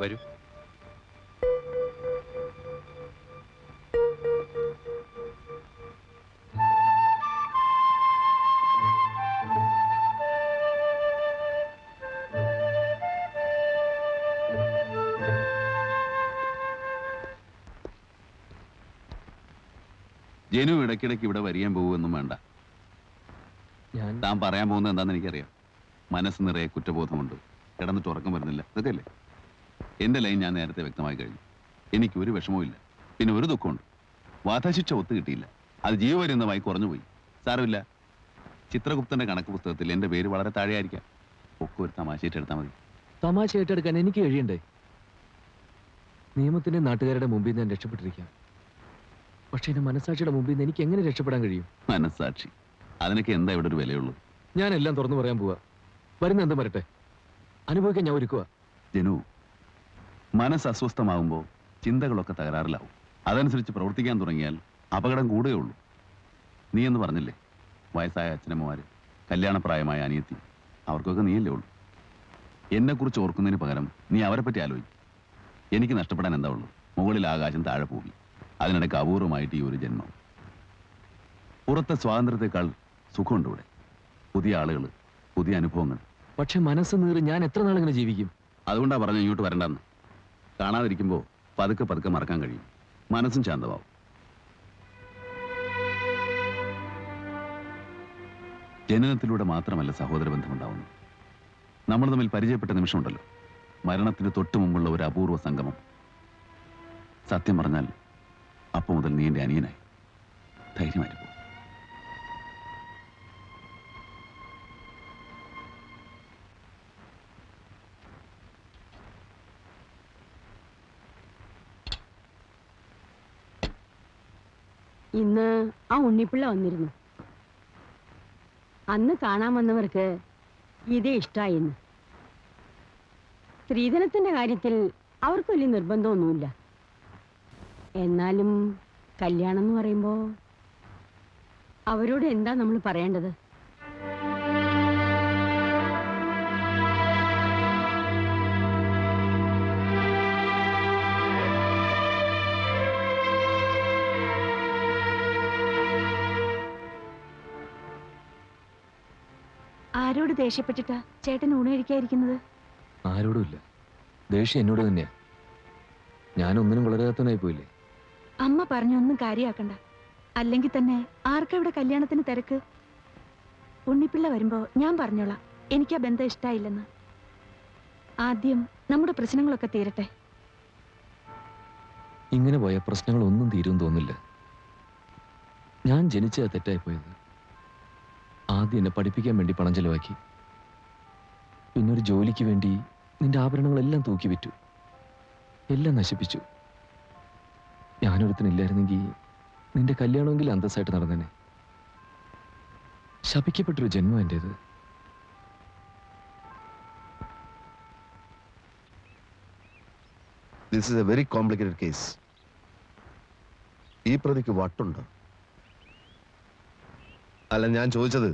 വരൂ. ജനു ഇടയ്ക്കിടയ്ക്ക് ഇവിടെ വരിയാൻ പോകുമെന്നും വേണ്ട. ഞാൻ താൻ പറയാൻ പോകുന്നത് എന്താണെന്ന് എനിക്കറിയാം. മനസ്സ് നിറയെ കുറ്റബോധമുണ്ട്. കിടന്നിട്ട് ഉറക്കം വരുന്നില്ല. ഇതൊക്കെയല്ലേ എന്റെ ലൈൻ ഞാൻ നേരത്തെ വ്യക്തമായി കഴിഞ്ഞു. എനിക്ക് ഒരു വിഷമവും ഇല്ല. പിന്നെ ഒരു ദുഃഖമുണ്ട്. വധശിക്ഷ ഒത്തു കിട്ടിയില്ല. അത് ജീവപര്യന്തമായി കുറഞ്ഞുപോയി. സാരമില്ല. ചിത്രഗുപ്തന്റെ കണക്ക് പുസ്തകത്തിൽ എന്റെ പേര് വളരെ താഴെയായിരിക്കാം. ഒക്കെ ഒരു തമാശയിട്ട് എടുത്താൽ മതി. തമാശ ഏറ്റെടുക്കാൻ എനിക്ക് കഴിയണ്ടേ? നിയമത്തിന്റെ നാട്ടുകാരുടെ മുമ്പിൽ ഞാൻ രക്ഷപ്പെട്ടിരിക്കാം. പക്ഷെ എന്റെ മനസാക്ഷിയുടെ മുമ്പിൽ നിന്ന് എനിക്ക് എങ്ങനെ രക്ഷപ്പെടാൻ കഴിയും? മനസ്സാക്ഷി. അതിനൊക്കെ എന്താ ഇവിടെ ഒരു വിലയുള്ളൂ? ഞാൻ എല്ലാം തുറന്നു പറയാൻ പോവാ. വരുന്ന എന്തും വരട്ടെ അനുഭവിക്കാൻ ഞാൻ ഒരുക്കുക ജനു മനസ്സ് അസ്വസ്ഥമാകുമ്പോൾ ചിന്തകളൊക്കെ തകരാറിലാവും. അതനുസരിച്ച് പ്രവർത്തിക്കാൻ തുടങ്ങിയാൽ അപകടം കൂടുകയുള്ളൂ നീ എന്ന് പറഞ്ഞില്ലേ? വയസ്സായ അച്ഛനമ്മമാര് കല്യാണപ്രായമായ അനിയത്തി അവർക്കൊക്കെ നീയല്ലേ ഉള്ളൂ. എന്നെക്കുറിച്ച് ഓർക്കുന്നതിന് പകരം നീ അവരെ പറ്റി ആലോചിക്കും. എനിക്ക് നഷ്ടപ്പെടാൻ എന്താ ഉള്ളൂ? മുകളിൽ ആകാശം താഴെ പോകി അതിനിടയ്ക്ക് അപൂർവമായിട്ട് ഈ ഒരു ജന്മം. പുറത്തെ സ്വാതന്ത്ര്യത്തെക്കാൾ സുഖമുണ്ട് ഇവിടെ. പുതിയ ആളുകൾ പുതിയ അനുഭവങ്ങൾ. പക്ഷെ മനസ്സ് നീറി ഞാൻ എത്ര നാളിങ്ങനെ ജീവിക്കും? അതുകൊണ്ടാണ് പറഞ്ഞു ഇങ്ങോട്ട് വരണ്ടെന്ന്. കാണാതിരിക്കുമ്പോൾ പതുക്കെ പതുക്കെ മറക്കാൻ കഴിയും. മനസ്സും ശാന്തമാവും. ജനനത്തിലൂടെ മാത്രമല്ല സഹോദര ബന്ധമുണ്ടാവുന്നു നമ്മൾ തമ്മിൽ പരിചയപ്പെട്ട നിമിഷമുണ്ടല്ലോ. മരണത്തിന് തൊട്ടു മുമ്പുള്ള ഒരു അപൂർവ സംഗമം. സത്യം പറഞ്ഞാൽ അപ്പം മുതൽ നീ എന്റെ അനിയനായി. ധൈര്യമായിട്ട് ഉണ്ണിപ്പിള്ള വന്നിരുന്നു. അന്ന് കാണാൻ വന്നവർക്ക് ഇതേ ഇഷ്ടായിന്ന് സ്ത്രീധനത്തിന്റെ കാര്യത്തിൽ അവർക്ക് വലിയ നിർബന്ധമൊന്നുമില്ല. എന്നാലും കല്യാണം എന്ന് പറയുമ്പോ അവരോട് എന്താ നമ്മൾ പറയേണ്ടത്? ആരോട് ദേഷ്യപ്പെട്ടിട്ടാ ചേട്ടൻ ഊണ് കഴിക്കാതിരിക്കുന്നത്? ആരോടുമില്ല ദേഷ്യം എന്നോട് തന്നെയാ. ഞാൻ ഒന്നിനും വളരാത്തവനായി പോയില്ലേ? അമ്മ പറഞ്ഞൊന്നും കാര്യാക്കണ്ട. അല്ലെങ്കിൽ തന്നെ ആർക്കവിടെ കല്യാണത്തിന് തിരക്ക്? ഉണ്ണിപ്പിള്ള വരുമ്പോ ഞാൻ പറഞ്ഞോളാം. എനിക്ക് ആ ബന്ധം ഇഷ്ടായില്ലെന്ന്. ആദ്യം നമ്മുടെ പ്രശ്നങ്ങളൊക്കെ തീരട്ടെ. ഇങ്ങനെ പോയ പ്രശ്നങ്ങളൊന്നും തീരും തോന്നില്ല. ഞാൻ ജനിച്ച തെറ്റായി പോയത്. ആദ്യം എന്നെ പഠിപ്പിക്കാൻ വേണ്ടി പണം ചെലവാക്കി. പിന്നൊരു ജോലിക്ക് വേണ്ടി നിന്റെ ആഭരണങ്ങളെല്ലാം തൂക്കി വിറ്റു. എല്ലാം നശിപ്പിച്ചു. ഞാനൊരുത്തനില്ലായിരുന്നെങ്കിൽ നിന്റെ കല്യാണമെങ്കിലും അന്തസ്സായിട്ട് നടന്നേനെ. ശപിക്കപ്പെട്ടൊരു ജന്മം എന്റേത് this is a very complicated case ഈ പ്രതിക്ക് വട്ടുണ്ടോ? അല്ല ഞാൻ ചോദിച്ചത്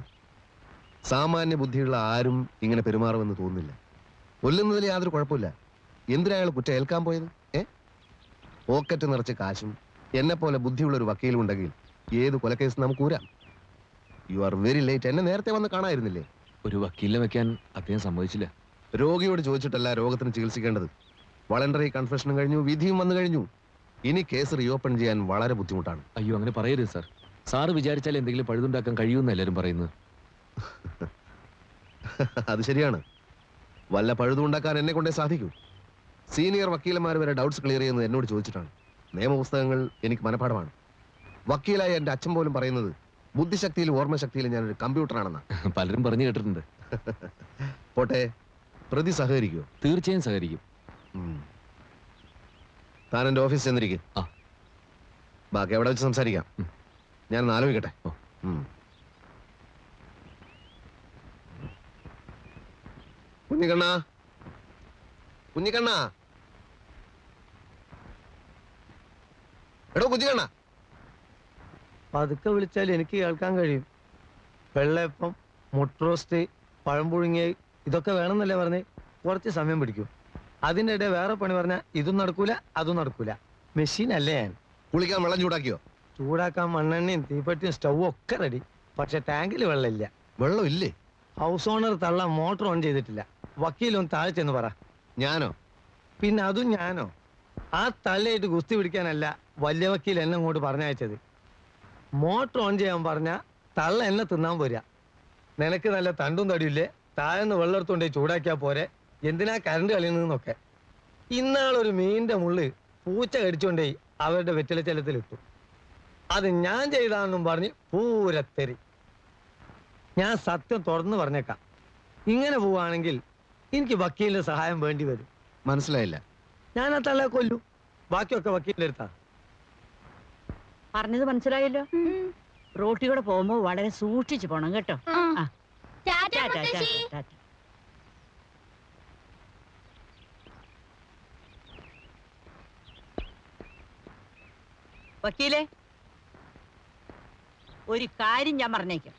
സാമാന്യ ബുദ്ധിയുള്ള ആരും ഇങ്ങനെ പെരുമാറുമെന്ന് തോന്നുന്നില്ല. കൊല്ലുന്നതിൽ യാതൊരു കുഴപ്പമില്ല. എന്തിനാ അയാൾ കുറ്റം ഏൽക്കാൻ പോയത്? ഏ? പോക്കറ്റ് നിറച്ച് കാശും എന്നെ പോലെ ബുദ്ധിയുള്ള ഒരു വക്കീലും ഉണ്ടെങ്കിൽ ഏത് കൊലക്കേസ് നമുക്ക് ഊരാം. യു ആർ വെരി ലേറ്റ് എന്നെ നേരത്തെ വന്ന് കാണായിരുന്നില്ലേ? ഒരു വക്കീലിനെ വെക്കാൻ അദ്ദേഹം സമ്മതിച്ചില്ല. രോഗിയോട് ചോദിച്ചിട്ടല്ല രോഗത്തിന് ചികിത്സിക്കേണ്ടത്. വളണ്ടറി കൺഫെഷനും കഴിഞ്ഞു വിധിയും വന്നു കഴിഞ്ഞു. ഇനി കേസ് റീഓപ്പൺ ചെയ്യാൻ വളരെ ബുദ്ധിമുട്ടാണ്. അയ്യോ അങ്ങനെ പറയരുത് സാർ സാറ് വിചാരിച്ചാൽ എന്തെങ്കിലും പഴുതുണ്ടാക്കാൻ കഴിയുമെന്ന് എല്ലാവരും പറയുന്നു അത് ശരിയാണ്. വല്ല പഴുതുണ്ടാക്കാൻ എന്നെ കൊണ്ടേ സാധിക്കൂ. സീനിയർ വക്കീലന്മാർ വരെ ഡൗട്ട്സ് ക്ലിയർ ചെയ്യുന്നത് എന്നോട് ചോദിച്ചിട്ടാണ്. നിയമപുസ്തകങ്ങൾ എനിക്ക് മനഃപ്പാടമാണ് വക്കീലായ എന്റെ അച്ഛൻ പോലും പറയുന്നത് ബുദ്ധിശക്തിയിലും ഓർമ്മശക്തിയിലും ഞാനൊരു കമ്പ്യൂട്ടറാണെന്നാണ് പലരും പറഞ്ഞു കേട്ടിട്ടുണ്ട്. പോട്ടെ പ്രതി സഹകരിക്കുമോ തീർച്ചയായും സഹകരിക്കും. താൻ എന്റെ ഓഫീസ് ചെന്നിരിക്കും. ബാക്കി അവിടെ വെച്ച് സംസാരിക്കാം. ഞാൻ ആലോചിക്കട്ടെ. കുഞ്ഞിക്കണ്ണ. കുഞ്ഞിക്കണ്ണ. എടോ കുഞ്ഞിക്കണ്ണ. പതുക്കെ വിളിച്ചാൽ എനിക്ക് കേൾക്കാൻ കഴിയും. വെള്ളയപ്പം മുട്ടറോസ്റ്റ് പഴംപുഴുങ്ങി പഴം പുഴുങ്ങിയ ഇതൊക്കെ വേണമെന്നല്ലേ പറഞ്ഞ്? കുറച്ച് സമയം പിടിക്കും. അതിന്റെ ഇടയിൽ വേറെ പണി പറഞ്ഞാൽ ഇതും നടക്കൂല അതും നടക്കൂല. മെഷീൻ അല്ലേ ഞാൻ. കുളിക്കാൻ വെള്ളം ചൂടാക്കിയോ? ചൂടാക്കാൻ മണ്ണെണ്ണയും തീപ്പെട്ടിയും സ്റ്റൗവും ഒക്കെ റെഡി പക്ഷെ ടാങ്കിൽ വെള്ളമില്ല. വെള്ളം ഇല്ലേ ഹൗസ് ഓണർ തള്ള മോട്ടർ ഓൺ ചെയ്തിട്ടില്ല. വക്കീലൊന്ന് താഴെ ചെന്ന് പറ. ഞാനോ? പിന്നെ അതും ഞാനോ? ആ തള്ളയായിട്ട് ഗുസ്തി പിടിക്കാനല്ല വലിയ വക്കീൽ എന്നെ അങ്ങോട്ട് പറഞ്ഞയച്ചത്. മോട്ടർ ഓൺ ചെയ്യാൻ പറഞ്ഞ തള്ള എന്നെ തിന്നാൻ പോരാ നിനക്ക് നല്ല തണ്ടും തടിയില്ലേ താഴെന്ന് വെള്ളം എടുത്തോണ്ടേ ചൂടാക്കിയാ പോരെ. എന്തിനാ കരണ്ട് കളിയുന്നതെന്നൊക്കെ. ഇന്നാളൊരു മീനിന്റെ മുള്ള് പൂച്ച കടിച്ചോണ്ടേ അവരുടെ വെറ്റിലച്ചലത്തിലിട്ടു അത് ഞാൻ ചെയ്താണെന്നും പറഞ്ഞ് പൂരത്തെറി ഞാൻ സത്യം തുറന്നു പറഞ്ഞേക്കാം. ഇങ്ങനെ പോവാണെങ്കിൽ എനിക്ക് വക്കീലിന്റെ സഹായം വേണ്ടി വരും. മനസ്സിലായില്ല. ഞാൻ ആ തള്ള കൊല്ലു. ബാക്കിയൊക്കെ വക്കീലിന്റെ അടുത്താ. പറഞ്ഞത് മനസ്സിലായല്ലോ? റോട്ടിൽ കൂടെ പോകുമ്പോ വളരെ സൂക്ഷിച്ചു പോണം കേട്ടോ. ആ. ടാറ്റ ടാറ്റ, ടാറ്റ, മുത്തശ്ശി. വക്കീലേ? ഒരു കാര്യം ഞാൻ പറഞ്ഞേക്കാം.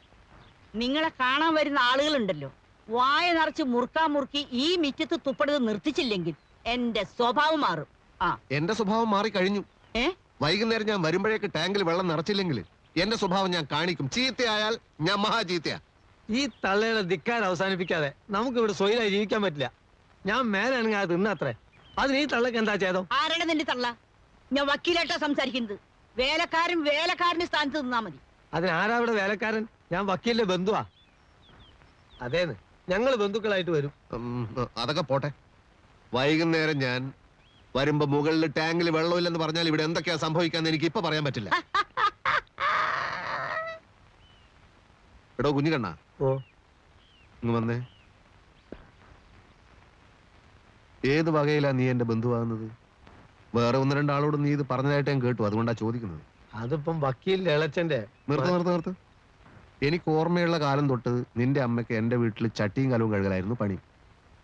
നിങ്ങളെ കാണാൻ വരുന്ന ആളുകളുണ്ടല്ലോ. വായ നിറച്ച് മുറുക്കാ മുറുക്കി ഈ മിറ്റത്ത് തുപ്പണത് നിർത്തിച്ചില്ലെങ്കിൽ എന്റെ സ്വഭാവം മാറും. ആ. എന്റെ സ്വഭാവം മാറി കഴിഞ്ഞു. ഏ? വൈകുന്നേരം ഞാൻ വരുമ്പോഴേക്ക് ടാങ്കിൽ വെള്ളം നിറച്ചില്ലെങ്കിൽ എന്റെ സ്വഭാവം ഞാൻ കാണിക്കും. ചീത്തയായാൽ ഞാൻ മഹാ ചീത്തയാ ഈ തള്ളയുടെ ധിക്കാരം അവസാനിപ്പിക്കാതെ നമുക്ക് ഇവിടെ സ്വൈരായി ജീവിക്കാൻ പറ്റില്ല. ഞാൻ മേലാണെങ്കിൽ അത് തിന്നത്രേ. അതിന് ഈ തള്ളക്ക് എന്താ ചെയ്തോ ആരാണ് നിന്റെ തള്ള? ഞാൻ വക്കീലായിട്ടാ സംസാരിക്കുന്നത്. വേലക്കാരൻ വേലക്കാരന്റെ സ്ഥാനത്ത് നിന്നാ മതി. അതിന് ആരാ ഇവിടെ വേലക്കാരൻ? ഞാൻ വക്കീലിന്റെ ബന്ധുവാ. അതേന്ന് ഞങ്ങൾ ബന്ധുക്കളായിട്ട് വരും. ഉം, അതൊക്കെ പോട്ടെ. വൈകുന്നേരം ഞാൻ വരുമ്പോ മുകളിൽ ടാങ്കിൽ വെള്ളമില്ലെന്ന് പറഞ്ഞാൽ ഇവിടെ എന്തൊക്കെയാ സംഭവിക്കാന്ന് എനിക്ക് ഇപ്പൊ പറയാൻ പറ്റില്ല. എടോ കുഞ്ഞുകണ്ണ ഓ. ഇങ്ങ് വന്നേ. ഏത് വകയിലാ നീ എന്റെ ബന്ധുവാകുന്നത്? വേറെ ഒന്ന് രണ്ടാളോട് നീ ഇത് പറഞ്ഞതായിട്ട് ഞാൻ കേട്ടു. അതുകൊണ്ടാ ചോദിക്കുന്നത്. അതിപ്പം വക്കീൽ ഇളച്ചന്റെ നിർത്ത് നിർത്ത് നിർത്ത്. എനിക്ക് ഓർമ്മയുള്ള കാലം തൊട്ട് നിന്റെ അമ്മയ്ക്ക് എന്റെ വീട്ടിൽ ചട്ടിയും കലവും കഴുകലായിരുന്നു പണി.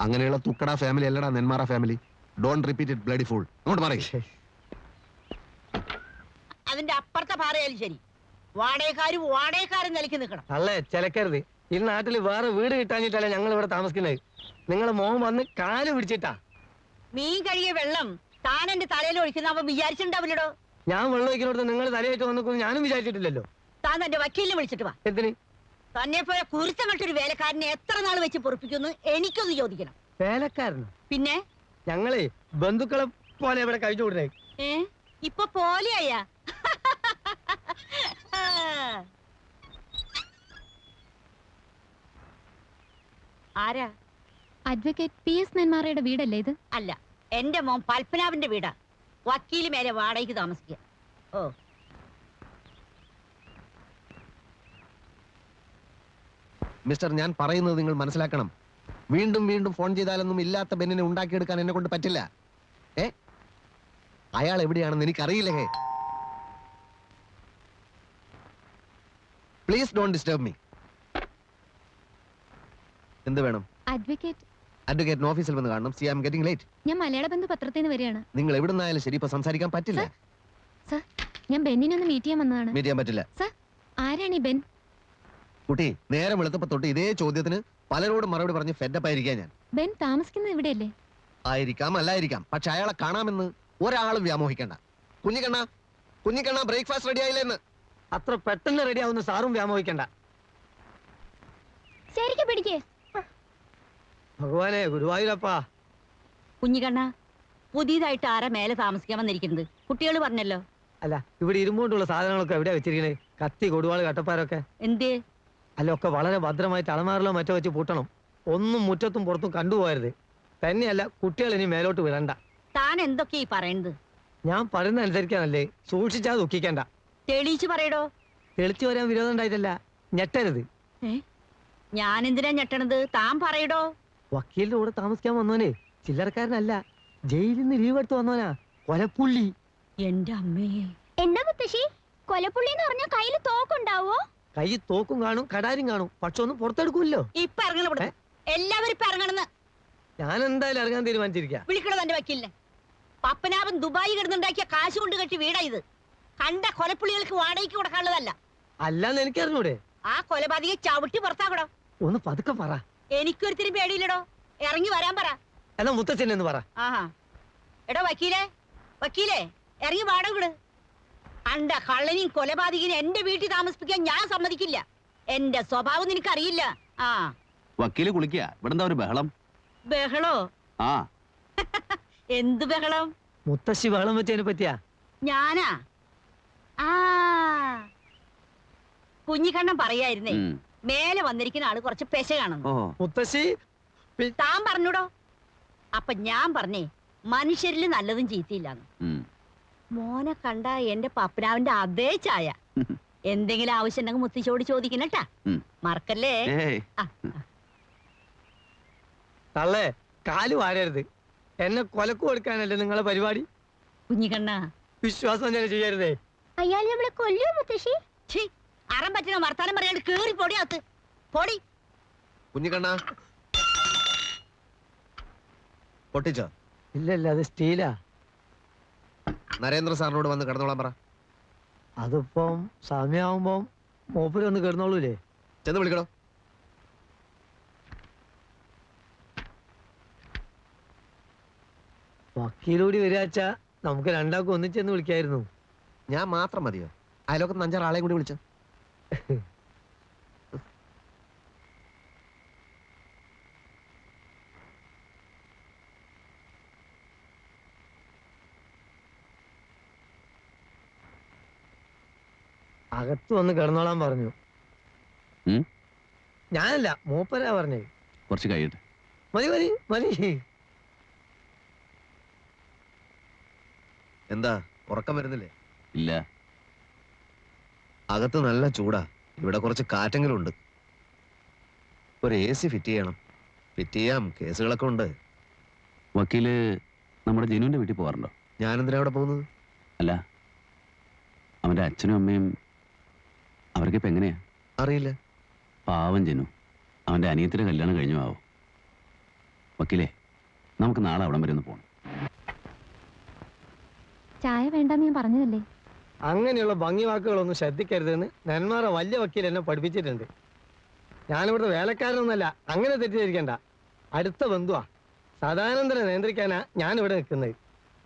അങ്ങനെയുള്ള തുക്കട ഫാമിലി അല്ലടാ Nenmara family don't repeat it bloody full അങ്ങോട്ട് പറയും അതിന്റെ അപ്പുറത്തെ പാറയാലും ശരി. വാടകക്കാരും വാടകക്കാരും നിലയ്ക്ക് നിൽക്കണം. അല്ലേ ചിലക്കരുത്. ഈ നാട്ടിൽ വേറെ വീട് കിട്ടാഞ്ഞിട്ടല്ല ഞങ്ങൾ ഇവിടെ താമസിക്കുന്നത്. നിങ്ങളെ മോൻ വന്ന് കാൽ പിടിച്ചിട്ടാ. മീൻ കഴുകിയ വെള്ളം താൻ എന്റെ തലയിൽ ഒഴിക്കുന്ന അവൻ വിചാരിച്ചിട്ടുണ്ടാവില്ലടോ? ഞാൻ വെള്ളം വയ്ക്കുന്നിടത്ത് നിങ്ങൾ തലയായിട്ട് വന്നിക്കുന്നു ഞാനും വിചാരിച്ചിട്ടില്ലല്ലോ. താൻ തന്റെ വക്കീലിനെ വിളിച്ചിട്ട് വാ. എന്തിന്? തന്നെ പോലെ കുരുത്തം കെട്ടൊരു വേലക്കാരനെ എത്ര നാൾ വെച്ച് പൊറപ്പിക്കുന്നു എനിക്കൊന്ന് ചോദിക്കണം. വേലക്കാരനോ? പിന്നെ? ഞങ്ങളെ ബന്ധുക്കളെ പോലെ ഇവിടെ കഴിച്ചു വിടുന്നേ ഏ? ഇപ്പൊ പോലെയായ? ആരാ? അഡ്വക്കേറ്റ് പി എസ് നെന്മാറയുടെ വീടല്ലേ ഇത്? അല്ല എന്റെ മോൻ പൽപ്പനാവിന്റെ വീടാ. വക്കീൽ മേലെ വാടകയ്ക്ക് താമസിക്കുക. ഓ. മിസ്റ്റർ ഞാൻ പറയുന്നത് നിങ്ങൾ മനസ്സിലാക്കണം. വീണ്ടും വീണ്ടും ഫോൺ ചെയ്താലൊന്നും ഇല്ലാത്ത ബെന്നിനെ ഉണ്ടാക്കിയെടുക്കാൻ എന്നെ കൊണ്ട് പറ്റില്ല. ഏ? അയാൾ എവിടെയാണെന്ന് എനിക്കറിയില്ല? Hey please don't disturb me എന്ത് വേണം? അഡ്വക്കേറ്റ് അഡ്വക്കേറ്റിന് ഓഫീസിൽ വന്ന് കാണണം. സി ആം ഗെറ്റിംഗ് ലേറ്റ് ഞാൻ മലയാള ബന്ധു പത്രത്തിൽ നിന്ന് വരികയാണ്. നിങ്ങൾ എവിടെ നിന്നായാലും ശരി ഇപ്പൊ സംസാരിക്കാൻ പറ്റില്ല. ഞാൻ ബെന്നിനെ ഒന്ന് മീറ്റ് ചെയ്യാൻ വന്നതാണ്. മീറ്റ് ചെയ്യാൻ പറ്റില്ല. ആരാണ് ഈ ബെൻ? കുട്ടി നേരം വെളുത്തപ്പോ തൊട്ട് ഇതേ ചോദ്യത്തിന് പലരോടും മറുപടി പറഞ്ഞ് ഫെഡപ്പ് ആയിരിക്കാൻ ഞാൻ. ബെൻ താമസിക്കുന്നത് ഇവിടെയല്ലേ? ആയിരിക്കാം അല്ലായിരിക്കാം. പക്ഷെ അയാളെ കാണാമെന്ന് ഒരാളും വ്യാമോഹിക്കണ്ട. Kunhikkanna Kunhikkanna breakfast ready ആയില്ലെന്ന്. അത്ര പെട്ടെന്ന് റെഡി ആവുന്ന സാറും വ്യാമോഹിക്കണ്ട. ശരിക്കും പിടിക്കേ. ഭഗവാനെ ഗുരുവായൂരപ്പാ. കുഞ്ഞിക്കണ്ണ പുതിയതായിട്ട് ആരാ മേലെ താമസിക്കാൻ വന്നിരിക്കുന്നത്? കുട്ടികൾ പറഞ്ഞല്ലോ. അല്ല ഇവിടെ ഇരുമ്പോണ്ടുള്ള സാധനങ്ങളൊക്കെ എവിടെ വെച്ചിരിക്കണേ? കത്തി കൊടുവാൾ കട്ടപ്പാരൊക്കെ. എന്തേ? അല്ല ഒക്കെ വളരെ ഭദ്രമായിട്ട് അളമാറിലോ മറ്റോ വെച്ച് പൂട്ടണം. ഒന്നും മുറ്റത്തും പുറത്തും കണ്ടുപോകരുത്. തന്നെയല്ല കുട്ടികൾ ഇനി മേലോട്ട് വിടണ്ട. താൻ എന്തൊക്കെയാ ഈ പറയുന്നത്? ഞാൻ പറയുന്ന അനുസരിക്കാനല്ലേ. സൂക്ഷിച്ചാ ദുഃഖിക്കണ്ട. തെളിയിച്ച് പറയടോ. തെളിച്ചു വരാൻ വിരോധം ഉണ്ടായിട്ടല്ല. ഞെട്ടരുത്. ഞാൻ എന്തിനാ ഞെട്ടണത്? താൻ പറയടോ. വക്കീലിന്റെ കൂടെ താമസിക്കാൻ വന്നോനെ ചില്ലറക്കാരനല്ല. ജയിലിൽ നിന്ന് ലീവ് എടുത്ത് വന്നോനാ കൊലപ്പുള്ളി. എന്റെ അമ്മേ. എന്താ മുത്തശ്ശി? കൊലപ്പുള്ളി എന്ന് പറഞ്ഞ കയ്യിൽ തോക്കുണ്ടാവോ കൈ തോക്കും കാണും കടാരും കാണും. പക്ഷെ ഒന്നും പുറത്തെടുക്കൂല്ലോ ഇപ്പൊ ഇറങ്ങണം ഇവിടെ എല്ലാവരും ഇപ്പൊ ഇറങ്ങണെന്ന് ഞാൻ എന്തായാലും ഇറങ്ങാൻ തീരുമാനിച്ചിരിക്കാം. വിളിക്കണോ തന്റെ വക്കീലിനെ. പപ്പനാഭൻ ദുബായി കിടന്നുണ്ടാക്കിയ കാശ് കൊണ്ട് കെട്ടി വീടാ ഇത്. കണ്ട കൊലപ്പുള്ളികൾക്ക് വാടകയ്ക്ക് കൊടുക്കാനുള്ളതല്ല. അല്ലാന്ന് എനിക്കറിഞ്ഞൂടെ. ആ കൊലപാതകയെ ചവിട്ടി പുറത്താക്കണം. ഒന്ന് പതുക്കെ പറ. എനിക്കൊരുത്തിരി പേടിയില്ലടോ. ഇറങ്ങി വരാൻ പറ. എന്നാ മുത്തച്ഛൻ എന്ന് പറ. ആഹാ. എടോ വക്കീലേ വക്കീലേ ഇറങ്ങി വാടക വിട്. അണ്ട കള്ളനെയും കൊലപാതകിനെയും എന്റെ വീട്ടിൽ താമസിപ്പിക്കാൻ ഞാൻ സമ്മതിക്കില്ല. എന്റെ സ്വഭാവം നിനക്കറിയില്ല. ആ. വക്കീൽ കുളിക്കുക ഇവിടെന്താ ഒരു ബഹളം? ബഹളോ? ആ. എന്ത് ബഹളം? മുത്തശ്ശി ബഹളം വെച്ചതിനെ പറ്റിയാ? ഞാനാ? ആ. കുഞ്ഞിക്കണ്ണൻ പറയായിരുന്നേ. ഉം. മേലെ വന്നിരിക്കുന്ന ആൾ കുറച്ച് പെശ കാണുന്നു. മുത്തശ്ശി താൻ പറഞ്ഞൂടോ? അപ്പൊ ഞാൻ പറഞ്ഞേ മനുഷ്യരിൽ നല്ലതും ചീത്തയില്ലാന്ന്. മോനെ കണ്ട എന്റെ പപ്പനാവിന്റെ അതേ ചായ എന്തെങ്കിലും ആവശ്യം ഉണ്ടെങ്കിൽ മുത്തശ്ശിയോട് ചോദിക്കണട്ടാ. മറക്കല്ലേ? തള്ളേ കാൽ വാരരുത്. എന്നെ കൊലക്ക് കൊടുക്കാനല്ലേ നിങ്ങളെ പരിപാടി? കുഞ്ഞിക്കണ്ണ. വിശ്വാസം ഞാൻ ചെയ്യരുതേ. അയാൾ നമ്മളെ കൊല്ലൂ മുത്തശ്ശി? ഛീ അറം പറ്റുന്ന വർത്താനം പറയാണ്ട് കേറി പൊടി അകത്ത്. പൊടി. കുഞ്ഞിക്കണ്ണ. പൊട്ടിച്ചോ? ഇല്ല ഇല്ല അത് സ്റ്റീലാ. നരേന്ദ്ര സാറിനോട് വന്ന് കിടന്നോളാൻ പറ. അതിപ്പം സമയമാകുമ്പോ മൂപ്പര് ഒന്ന് കിടന്നോളൂലേ? ചെന്ന് വിളിക്കണോ? വക്കീലൂടി വരാച്ച നമുക്ക് രണ്ടാൾക്കും ഒന്നിച്ചെന്ന് വിളിക്കായിരുന്നു. ഞാൻ മാത്രം മതിയോ? അയലോക്കത്ത് അഞ്ചാറ് ആളെയും കൂടി വിളിച്ചോ? അകത്ത് വന്ന് കിടന്നോളാൻ പറഞ്ഞു. ഞാനല്ല മൂപ്പരാ പറഞ്ഞേ. കുറച്ച് കഴിയട്ടെ. മതി മതി മതി. എന്താ ഉറക്കം വരുന്നില്ലേ? ഇല്ല. അകത്ത് നല്ല ചൂടാ. ഇവിടെ കുറച്ച് കാറ്റെങ്കിലും ഉണ്ട് ഒരു എ സി ഫിറ്റ് ചെയ്യണം. ഫിറ്റ് ചെയ്യാം. കേസുകളൊക്കെ ഉണ്ട്. വക്കീൽ നമ്മുടെ ജനുവിന്റെ വീട്ടിൽ പോകാറുണ്ടോ ഞാനെന്തിനാ അവിടെ പോകുന്നത്? അല്ല. അവന്റെ അച്ഛനും അമ്മയും അവർക്ക് ഇപ്പൊ എങ്ങനെയാ? അറിയില്ല. പാവം ജനു. അവന്റെ അനിയത്തിന്റെ കല്യാണം കഴിഞ്ഞു ആവോ. വക്കീലേ നമുക്ക് നാളെ അവിടം വരെ ഒന്ന് പോകണം ചായ വേണ്ടെന്ന് ഞാൻ പറഞ്ഞതല്ലേ? അങ്ങനെയുള്ള ഭംഗി വാക്കുകളൊന്നും ശ്രദ്ധിക്കരുതെന്ന് നന്മാറ വലിയ വക്കീൽ എന്നെ പഠിപ്പിച്ചിട്ടുണ്ട്. ഞാനിവിടുത്തെ വേലക്കാരനൊന്നല്ല അങ്ങനെ തെറ്റിദ്ധരിക്കണ്ട. അടുത്ത ബന്ധുവാ. സദാനന്ദനെ നിയന്ത്രിക്കാനാ ഇവിടെ നിൽക്കുന്നത്.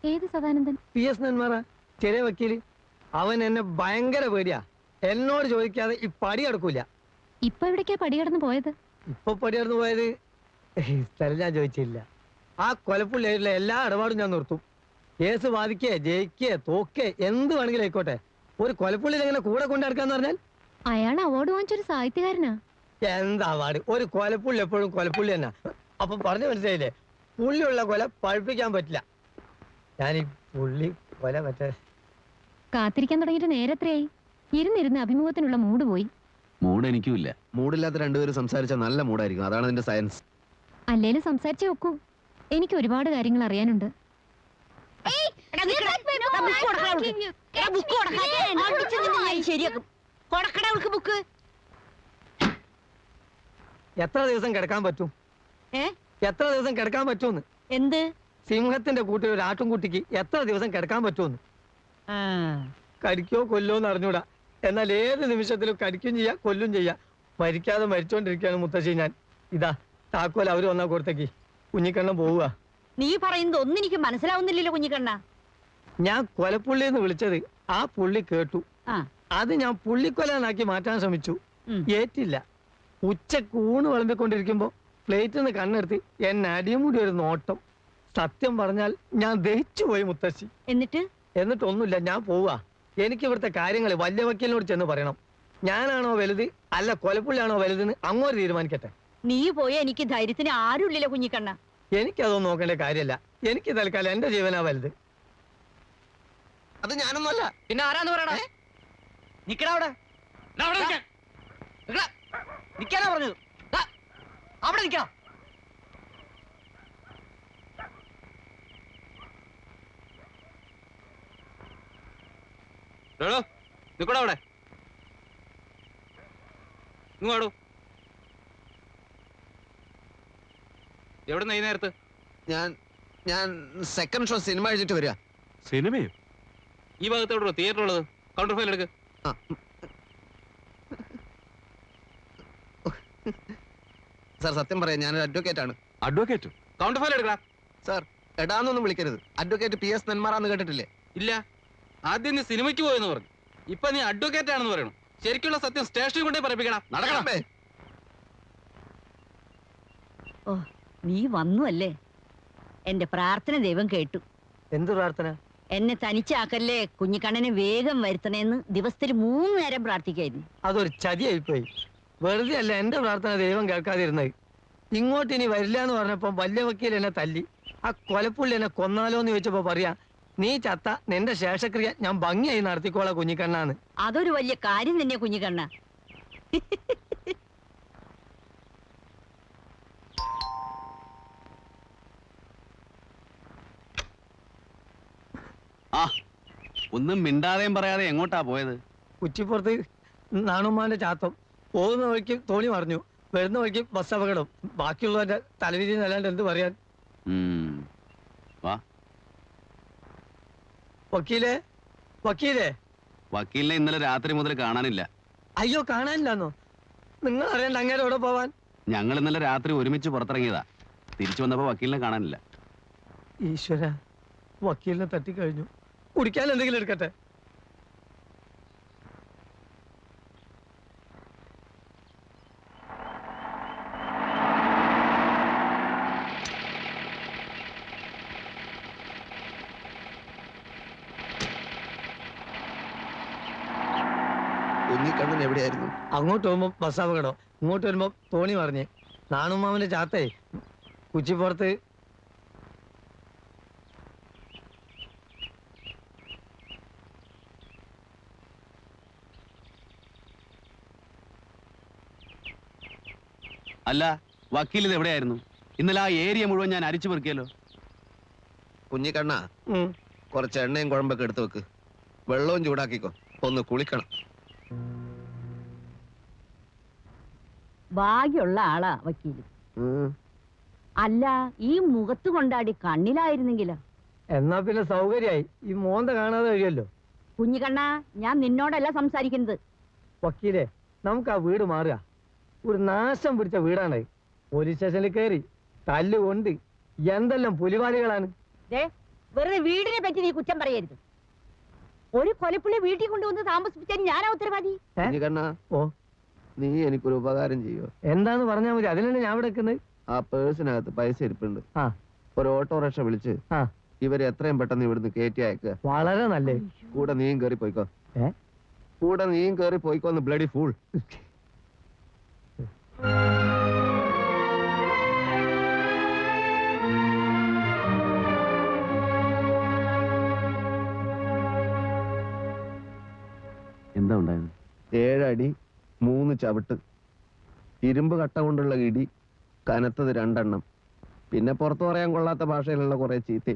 ഏത് സദാനന്ദൻ? പി എസ് നന്മാറ ചെറിയ വക്കീൽ. അവൻ എന്നെ ഭയങ്കര പേടിയാ. എന്നോട് ചോദിക്കാതെ ഈ പടി അടക്കൂല ഇപ്പൊ എവിടേക്കാ പടി കടന്നു പോയത്? ഇപ്പൊ പടി കടന്നു പോയത്? സ്ഥലം ഞാൻ ചോദിച്ചില്ല. ആ കൊലപ്പുള്ളിയായിട്ടുള്ള എല്ലാ ഇടപാടും ഞാൻ നിർത്തും. കേസ് വാദിക്കേ ജയിക്കേ തോക്കേ എന്ത് വേണമെങ്കിലും ആയിക്കോട്ടെ. ഒരു കൊലപ്പുള്ളിയിൽ എങ്ങനെ കൂടെ കൊണ്ടു നടക്കാന്ന് പറഞ്ഞാൽ? അയാൾ അവാർഡ് വാങ്ങിച്ചൊരു സാഹിത്യകാരനാ. എന്താ അവാർഡ് ഒരു കൊലപ്പുള്ളി എപ്പോഴും കൊലപ്പുള്ളി തന്നെ. അപ്പൊ പറഞ്ഞു മനസ്സിലായില്ലേ? പുള്ളിയുള്ള കൊല പഴുപ്പിക്കാൻ പറ്റില്ല. ഞാൻ ഈ പുള്ളി കൊല മറ്റേ കാത്തിരിക്കാൻ തുടങ്ങിയിട്ട് നേരത്രയായി ഇരുന്നിരുന്ന് അഭിമുഖത്തിനുള്ള മൂഡ് പോയി. മൂഡ് എനിക്കും ഇല്ല. മൂടില്ലാത്ത രണ്ടുപേരും സംസാരിച്ചാൽ നല്ല മൂടായിരിക്കും അതാണ് അതിന്റെ സയൻസ് അല്ലേലും സംസാരിച്ചേ ഒക്കൂ. എനിക്ക് ഒരുപാട് കാര്യങ്ങൾ അറിയാനുണ്ട്. ശരിയാക്കും. കൊടുക്കടാ അവൾക്ക് ബുക്ക്. എത്ര ദിവസം കിടക്കാൻ പറ്റും? ഏ? എത്ര ദിവസം കിടക്കാൻ പറ്റുമെന്ന്? എന്ത്? സിംഹത്തിന്റെ കൂട്ടിൽ ഒരു ആട്ടുംകുട്ടിക്ക് എത്ര ദിവസം കിടക്കാൻ പറ്റുമെന്ന്? ആ. കടിക്കോ കൊല്ലോ എന്ന് അറിഞ്ഞൂടാ. എന്നാൽ ഏത് നിമിഷത്തിലും കടിക്കും ചെയ്യാം കൊല്ലും ചെയ്യാം. മരിക്കാതെ മരിച്ചോണ്ടിരിക്കുകയാണ് മുത്തശ്ശി ഞാൻ. ഇതാ താക്കോൽ അവർ വന്നാ കൊടുത്തേക്ക്. കുഞ്ഞിക്കണ്ണം പോവുക. നീ പറയുന്നത് ഒന്നും എനിക്ക് മനസ്സിലാവുന്നില്ലല്ലോ കുഞ്ഞിക്കണ്ണ. ഞാൻ കൊലപ്പുള്ളി എന്ന് വിളിച്ചത് ആ പുള്ളി കേട്ടു. ആ. അത് ഞാൻ പുള്ളിക്കൊലാനാക്കി മാറ്റാൻ ശ്രമിച്ചു. ഉം. ഏറ്റില്ല. ഉച്ചയ്ക്ക് ഊണ് വിളമ്പിക്കൊണ്ടിരിക്കുമ്പോ പ്ലേറ്റിൽ നിന്ന് കണ്ണെടുത്ത് എന്നെ കൂടി ഒരു നോട്ടം. സത്യം പറഞ്ഞാൽ ഞാൻ ദഹിച്ചു പോയി മുത്തശ്ശി. എന്നിട്ട്? എന്നിട്ടൊന്നുമില്ല ഞാൻ പോവാ. എനിക്ക് ഇവിടുത്തെ കാര്യങ്ങൾ വലിയ വക്കീലിനോട് ചെന്ന് പറയണം. ഞാനാണോ വലുത് അല്ല കൊലപ്പുള്ളിയാണോ വലുതെന്ന് അങ്ങോട്ട് തീരുമാനിക്കട്ടെ. നീ പോയ എനിക്ക് ധൈര്യത്തിന് ആരുമില്ലല്ലോ കുഞ്ഞിക്കണ്ണ. എനിക്കതൊന്നും നോക്കേണ്ട കാര്യമല്ല എനിക്ക് തൽക്കാലം എന്റെ ജീവനാ വലുത്. അത് ഞാനൊന്നുമല്ല. പിന്നെ ആരാന്ന് പറയണേ നിക്കടാ അവിടെ. ദാ അവിടെ. നിക്കടാ. നിക്കാനാ പറഞ്ഞത്. ദാ, അവിടെ നിക്കണം നിക്കടാ അവിടെ. എവിടെ ഈ നേരത്ത്? ഞാൻ ഞാൻ സെക്കൻഡ് ഷോ സിനിമ കഴിച്ചിട്ട് വരിക. സിനിമയോ? ഈ ഭാഗത്ത് എവിടെ തിയേറ്റർ ഉള്ളത് കൗണ്ടർ ഫയൽ എടുക്ക്. സാർ സത്യം പറയാം ഞാനൊരു അഡ്വക്കേറ്റ് ആണ്. അഡ്വക്കേറ്റ് കൗണ്ടർ ഫയൽ എടുക്കടാ. സാർ എടാന്നൊന്നും വിളിക്കരുത്. അഡ്വക്കേറ്റ് പി എസ് നെന്മാറാന്ന് കേട്ടിട്ടില്ലേ? ഇല്ല. ആദ്യം നീ സിനിമയ്ക്ക് പോയെന്ന് പറഞ്ഞു. ഇപ്പൊ നീ അഡ്വക്കേറ്റ് ആണെന്ന് പറയണം. ശരിക്കുള്ള സത്യം സ്റ്റേഷനിൽ കൊണ്ടേ പറയിപ്പിക്കണം നടക്കണം ഓ നീ വന്നു അല്ലേ എന്റെ പ്രാർത്ഥന ദൈവം കേട്ടു. എന്ത് പ്രാർത്ഥന? എന്നെ തനിച്ചാക്കല്ലേ കുഞ്ഞിക്കണ്ണനെ വേഗം വരുത്തണേന്ന് ദിവസത്തിൽ മൂന്ന് നേരം പ്രാർത്ഥിക്കായിരുന്നു. അതൊരു ചതിയായിപ്പോയി. വെറുതെ അല്ല എന്റെ പ്രാർത്ഥന ദൈവം കേൾക്കാതിരുന്നത്. ഇങ്ങോട്ട് ഇനി വരില്ല എന്ന് പറഞ്ഞപ്പോ വല്യ വക്കീൽ എന്നെ തല്ലി. ആ കൊലപ്പുള്ളി എന്നെ കൊന്നാലോ എന്ന് ചോദിച്ചപ്പോ പറയാ നീ ചത്ത നിന്റെ ശേഷക്രിയ ഞാൻ ഭംഗിയായി നടത്തിക്കോളാം കുഞ്ഞിക്കണ്ണാന്ന്. അതൊരു വലിയ കാര്യം തന്നെ കുഞ്ഞിക്കണ്ണ. ആ ഒന്നും മിണ്ടാതെയും പറയാതെ എങ്ങോട്ടാ പോയത്? കുറ്റിപ്പുറത്ത് നാണുമാന്റെ ചാത്തം. പോകുന്ന വഴിക്ക് തോണി മറിഞ്ഞു. വരുന്ന വഴിക്ക് ബസ് അപകടം. ബാക്കിയുള്ളവന്റെ തലവിധി അല്ലാണ്ട് എന്ത് പറയാൻ. വാ. വക്കീലേ? വക്കീലേ? വക്കീലിനെ ഇന്നലെ രാത്രി മുതൽ കാണാനില്ല. അയ്യോ കാണാനില്ലെന്നോ? നിങ്ങൾ അറിയണ്ട അങ്ങേരെ എവിടെ പോവാൻ? ഞങ്ങൾ ഇന്നലെ രാത്രി ഒരുമിച്ച് പുറത്തിറങ്ങിയതാ. തിരിച്ചു വന്നപ്പോ വക്കീലിനെ കാണാനില്ല. ഈശ്വര വക്കീലിനെ തട്ടിക്കഴിഞ്ഞു. കുടിക്കാൻ എന്തെങ്കിലും എടുക്കട്ടെ? കുഞ്ഞിക്കണ്ണൻ എവിടെയായിരുന്നു? അങ്ങോട്ട് പോകുമ്പോ ബസ് അപകടം. ഇങ്ങോട്ട് വരുമ്പോ തോണി മറിഞ്ഞ്. നാണുമാമന്റെ ചാത്തേ. കുച്ചിപ്പുറത്ത് അല്ല വക്കീൽ ഇത് എവിടെയായിരുന്നു? ഇന്നലെ ആ ഏരിയ മുഴുവൻ ഞാൻ അരിച്ചു പെറുക്കിയല്ലോ. കുഞ്ഞിക്കണ്ണ കുറച്ച് എണ്ണയും കുഴമ്പൊക്കെ എടുത്തു വെക്ക്. വെള്ളവും ചൂടാക്കിക്കോ. ഒന്ന് കുളിക്കണം. ഭാഗ്യമുള്ള ആളാ വക്കീൽ. അല്ല ഈ മുഖത്ത് കൊണ്ടാടി കണ്ണിലായിരുന്നെങ്കിലോ? എന്നാ പിന്നെ സൗകര്യായി ഈ മോന്ത കാണാതെ കഴിയല്ലോ കുഞ്ഞിക്കണ്ണ ഞാൻ നിന്നോടല്ല സംസാരിക്കുന്നത്. വക്കീലെ നമുക്ക് ആ വീട് മാറുക. ഒരു നാശം പിടിച്ച വീടാണ്. പോലീസ് സ്റ്റേഷനിൽ കയറി തല്ലുകൊണ്ട് എന്തെല്ലാം പുലിവാലികളാണ്. ദേ വെറുതെ വീടിനെ പറ്റി നീ കുറ്റം പറയരുത്. ഒരു കൊലപ്പുള്ളി വീട്ടിൽ കൊണ്ടുവന്ന് താമസിപ്പിച്ചാൽ ഞാനാ ഉത്തരവാദി? ഓ. നീ എനിക്കൊരു ഉപകാരം ചെയ്യോ? എന്താന്ന് പറഞ്ഞാൽ മതി. അതിനല്ലേ ഞാൻ ഇവിടെ നിൽക്കുന്നത്. ആ പേഴ്സിനകത്ത് പൈസ ഇരിപ്പുണ്ട്. ആ. ഒരു ഓട്ടോറിക്ഷ വിളിച്ച് ആ. ഇവരെ എത്രയും പെട്ടെന്ന് ഇവിടുന്ന് കയറ്റി അയക്കുക വളരെ നല്ലേ. കൂടെ നീയും കയറി പോയിക്കോ? കൂടെ നീയും കയറി പോയിക്കോന്ന് ബ്ലഡി ഫൂൾ എന്താ ഉണ്ടായത്? ഏഴടി മൂന്ന് ചവിട്ട് ഇരുമ്പ് കട്ട കൊണ്ടുള്ള ഇടി കനത്തത് രണ്ടെണ്ണം. പിന്നെ പുറത്തു പറയാൻ കൊള്ളാത്ത ഭാഷയിലുള്ള കുറെ ചീത്ത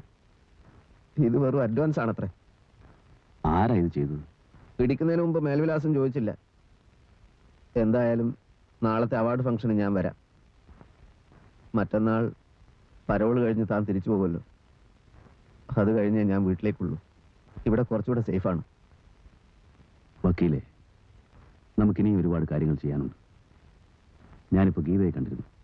ഇത് വെറും അഡ്വാൻസ് ആണത്രേ. ആരാ ഇത് ചെയ്തത്? ഇടിക്കുന്നതിന് മുമ്പ് മേൽവിലാസം ചോദിച്ചില്ല. എന്തായാലും നാളത്തെ അവാർഡ് ഫംഗ്ഷന് ഞാൻ വരാം. മറ്റന്നാൾ പരോൾ കഴിഞ്ഞ് താൻ തിരിച്ചു പോകുമല്ലോ അത് കഴിഞ്ഞേ ഞാൻ വീട്ടിലേക്കുള്ളൂ. ഇവിടെ കുറച്ചുകൂടെ സേഫാണ്. വക്കീലെ നമുക്കിനിയും ഒരുപാട് കാര്യങ്ങൾ ചെയ്യാനുണ്ട്. ഞാനിപ്പോൾ ഗീതയെ കണ്ടിരുന്നു.